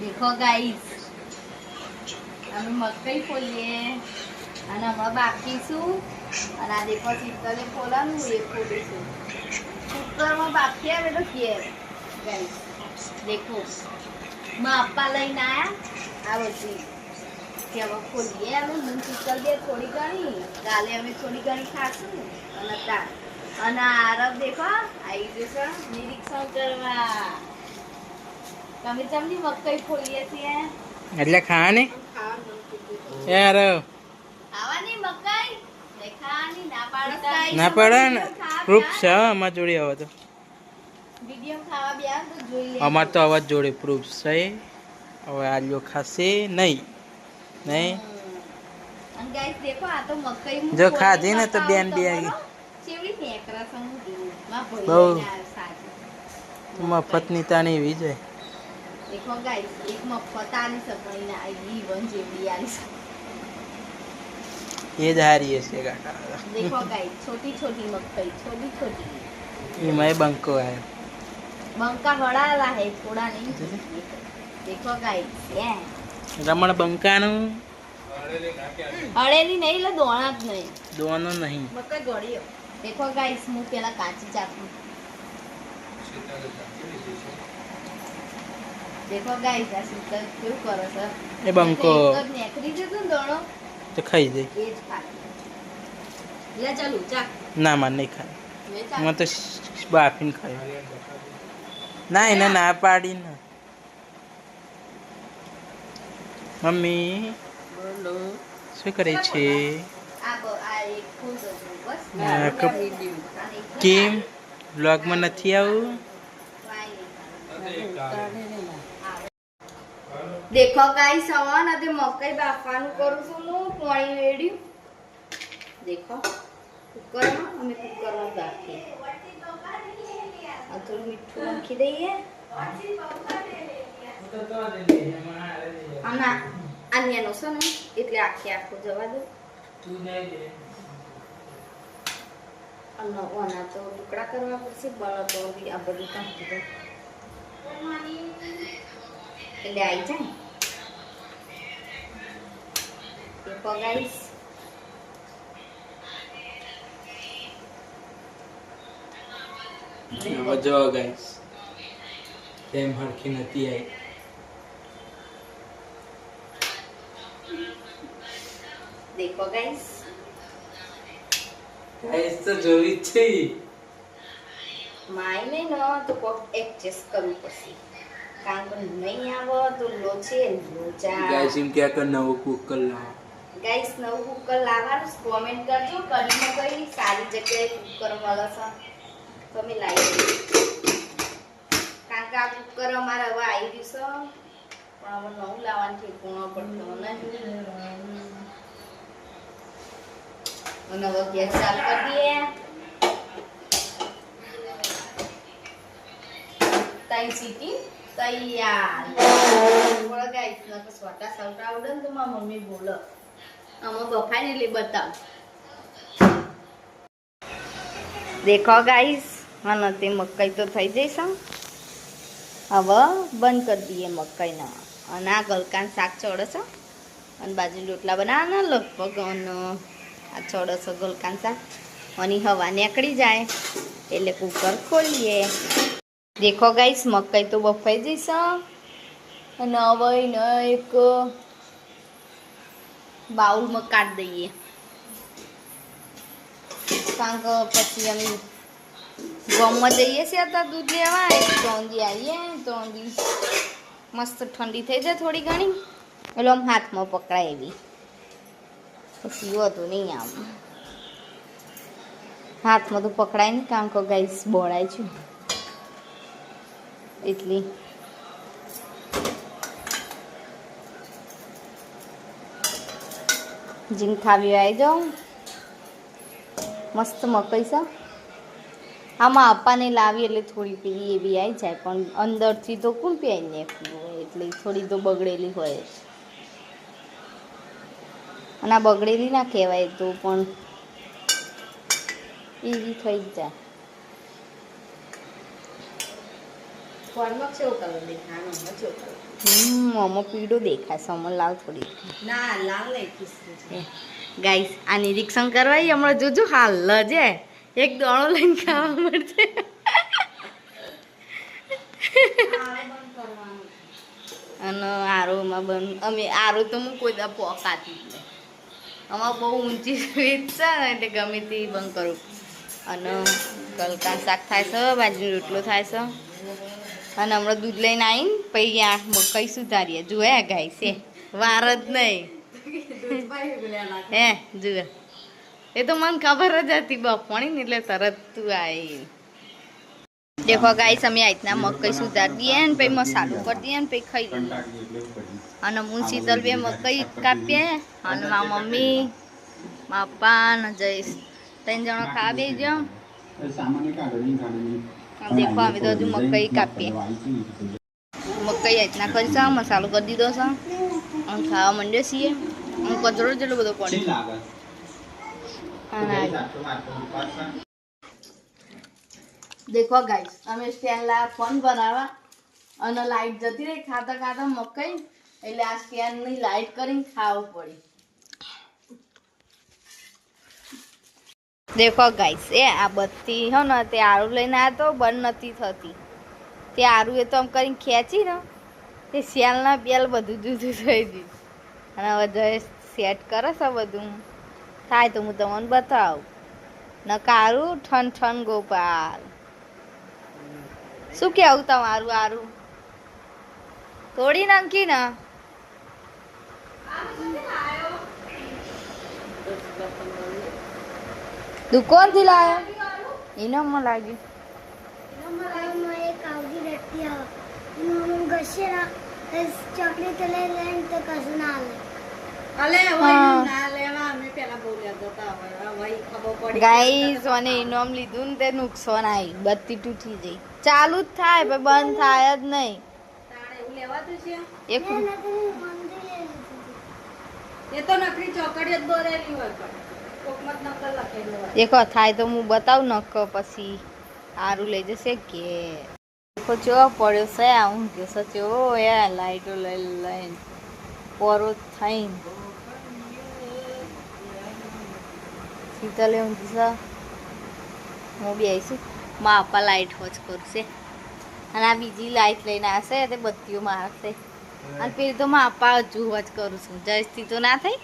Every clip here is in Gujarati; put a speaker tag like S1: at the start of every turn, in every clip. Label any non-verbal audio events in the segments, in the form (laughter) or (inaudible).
S1: દેખો ગાઈસ અમે મકઈ ફોલીએ અને હમણાં બાફીશું અને આ દેખો શીતલે ફોલાનું એ ફોલીશું કુકરમાં બાફી આવે તો કે ગાઈસ દેખો માપા લઈને આયા આ બધી કે હવે ખોલીએ અમે હું શીતલ બે થોડી ઘણી કાલે અમે થોડી ઘણી ખાશું અને તા અને આરબ દેખો આવી જશે નિરીક્ષણ કરવા. તમે ચમની મકઈ ખોલીએ છીએ?
S2: એટલે ખાવાની? યાર
S1: ખાવાની મકઈ? દેખાવાની ના પાડો
S2: ના પડે ને? પ્રૂફ છે હો અમાર જોડે હવે તો.
S1: વિડિયો ખાવા બેસ તો જોઈ લે
S2: અમાર તો અવાજ જોડે પ્રૂફ છે. હવે આલ્યો ખાશે નહીં. નહીં?
S1: અને ગાઈસ દેખો આ તો મકઈ
S2: જો ખાધી ને તો બેન બે આવી. બહુ.
S1: ભોળીને આ સાચું.
S2: મફતની તાણી એવી
S1: દેખો ગાઈસ એક મફત આલી છે પણ એને વન જેવડી આલી
S2: એ જ હારી હશે કાકા.
S1: દેખો ગાઈસ છોટી છોટી મકઈ છોટી છોટી.
S2: એમાં બંકો
S1: હળાલા હે થોડા નહીં. દેખો ગાઈસ એ
S2: રમણ બંકાનું?
S1: હળેલી નહીં એટલે દોણા જ નહીં.
S2: દોનો નહીં.
S1: મકઈ ગળ્યો દેખો ગાઈસ હું પેલા કાચી ચાખું દેખો ગાઈસ આ શીતલ કેવું કરો છો
S2: એ બંકો
S1: નેકરી જતો દોણો
S2: તો ખાઈ દે
S1: એ જ ખાય લે ચાલુ ચા
S2: ના માં નહીં ખાય મેં તો બાફીને ખાય ના એને ના પાડી ને મમ્મી
S1: બોલો
S2: શું કરે છે
S1: આ આ એક ફૂલ
S2: કેમ? બ્લોગમાં નથી આવું?
S1: દેખો ગાઈ સવાન અને મકાઈ બાફવાનું કરું છું હું પાણી રેડ્યું દેખો કુકરમાં અમે કુકરમાં બાફીએ. આ થોડું મીઠું નાખી દઈએ. આના આન્યાનો છે ને એટલે આખી આખું જવા દો. અને ઓના તો ટુકડા કરવા પડશે બળદ બી આ બધું કાઢી દો એટલે આવી જાય એ પગાઈશ
S2: હવે જો ગાઈસ તેમ હરખી નથી આવી
S1: દેખો ગાઈસ
S2: ગાઈસ તો જોવી જ છે
S1: માય ને તો કોક એડજસ્ટ કરવું પડશે કારણ કે નહીં આવો તો લોચે લોચા
S2: ગાઈસ એમ ક્યાં કર નવો કુકર લાવો
S1: ગાઈસ નવું કુકર લાવવાનું કોમેન્ટ કરજો કરીને કઈ સારી જગ્યાએ કુકર મળે છે તમે લાવી કારણ કે આ કુકર અમારે હવે આવી ગયું છે પણ હવે નવું લાવવાનું ઠેકુણો પડતો નહીં અને હવે ગેસ ચાલુ કરી દઈએ તઈ સીટી તૈયાર બોલો ગાઈસ નકર સ્વાટા સવટા આવડે ને તો મારી મમ્મી બોલો આમાં બફાય ને એટલે બતાવ દેખો ગાઈસ અને તે મકાઈ તો થઈ જઈશ હવે બંધ કરી દઈએ મકાઈના અને આ ગલકાન શાક ચડે છે અને બાજુ રોટલા બનાવવાના લગભગ અને આ ચડે ગોલકાંસા. અને હવા નીકળી જાય, એટલે કુકર ખોલીએ. દેખો ગાઈશ મકાઈ તો બફાઈ જઈશ અને હવે એને એક બાઉલમાં કાઢી દઈએ. કારણ કે પછી અમે ગમમાં જઈએ છીએ અત્યારે દૂધ લેવા ચોંદી આવીએ ચોંદી મસ્ત ઠંડી થઈ જાય થોડી ઘણી. એટલે આમ હાથમાં પકડાય એવી. પછી વધુ નહીં આમ. હાથમાં તો પકડાય ને કારણ કે ગાઈસ બોળાય છે. એટલી જીમ ખાવી આવી જાઓ મસ્ત મકઈ છે. આમાં અપ્પાને લાવી એટલે થોડી પેલી એવી આવી જાય, પણ અંદરથી તો કોણ પીવાય ને? એટલે થોડી તો બગડેલી હોય. અને આ બગડેલી ના કહેવાય તો પણ એવી થઈ જાય. મોમો પીળો દેખાય છે અમર લાલ થોડી.
S3: ના લાલ
S1: ગાઈસ આ નિરીક્ષણ કરવા હમણાં જોજો હાલ લજે. એક દોણો લઈને ખાવા મળશે. અને આરોમાં બન અમે આરો તો હું કોઈ દા પોકાતી જ નહીં. અમારે બહુ ઊંચી સ્વીટ છે એટલે ગમે તે બંધ કરું. અને કલકા શાક થાય છે બાજરી રોટલો થાય છે. અને હમણાં દૂધ લઈને આવીને પછી આ મકાઈ સુધારીએ. જુએ ગાય છે. વાર જ નહીં. હે, જુએ. એ તો મને ખબર જ હતી બફાણી ને એટલે તરત તું આવી દેખો ગાઈસ અમે આ રીતના મકઈ સુધારી દઈએ ને પછી મસાલો કરી દઈએ ને પછી ખાઈ લઈએ અને હું શીતલ બે મકઈ કાપીએ અને મારા મમ્મી મારા પપ્પા ને જઈશ ત્રણ જણો ખાવા બે જો દેખો અમે તો હજુ મકઈ કાપીએ મકઈ આ રીતના કરી છે મસાલો કરી દીધો છે અને ખાવા માંડ્યો છીએ હું કચરો જેટલો બધો પડે દેખો ગાઈસ અમે સ્ટેન્ડલા ફોન બનાવવા અને લાઈટ જતી રહી, ખાતા ખાતા મકાઈ, એટલે આ સ્ટેન્ડની લાઈટ કરીને ખાવું પડી. દેખો ગાઈસ એ આ બત્તી હો ને, તે આરું લઈને આવ્યો બંધ નથી થતી. તે આરું એ તો આમ કરીને ખેંચી ને, તે શિયાળના બેલ બધું જુદું થઈ ગયું. અને હવે જય સેટ કરે છે બધું, થાય તો હું તમને બતાવું. નકારું ઠન ઠન ગોપાલ. શું કેવું તમારું આરું? થોડી નાખી ને. દુકાનથી લાયો? એને મને લાગ્યું
S4: ચોકલેટ લઈ લઈને તો કશું ના આવે.
S3: અલે હોય ના
S1: ગાઈસ મને ઇનામ લીધું ને તે નુકસાન આવી બત્તી તૂટી જઈ ચાલુ જ થાય પણ બંધ થાય જ નહીં.
S3: તાણે એવું લેવાતું છે?
S1: એક
S3: એ તો નકરી ચોકડી જ દોરેલી હોય
S1: દેખો થાય તો હું બતાવું નક પછી સારું લઈ જશે કે? દેખો ચેવો પડ્યો છે આ હું કે સચો એ લાઈટો લઈ લઈને. પોરો થઈને. શીતલે ઊંઘી છે હું બી આવીશું. મા આપા લાઇટ હોજ કરશે. અને આ બીજી લાઈટ લઈને આવશે, તે બત્તીઓ મારશે. અને પેલી તો મા આપા હજુ હોજ કરું છું. જયસ્તી તો ના થઈ?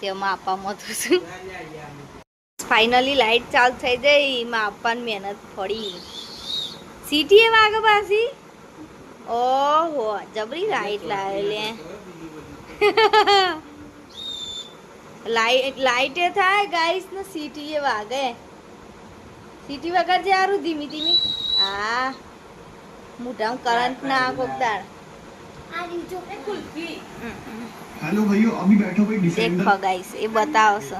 S1: તે મા આપા મથું છું. ફાઇનલી લાઇટ ચાલુ થઈ જઈ માં આપવાની મહેનત પડી. સીટી એ વાગે પાછી? ઓહો, જબરી લાઇટ લાવેલી (laughs) લાઈટ લાઈટે થાય ગાઈસ ને સીટી એ વાગે. સીટી વગર જે જારું ધીમી ધીમી. આ મોઢામાં કરંટ ના
S4: કોક
S3: દાળ
S5: હેલો ભાઈઓ અભી બેઠો ભાઈ ડિસાઈડ
S1: દેખો ગાઈસ એ બતાવો છો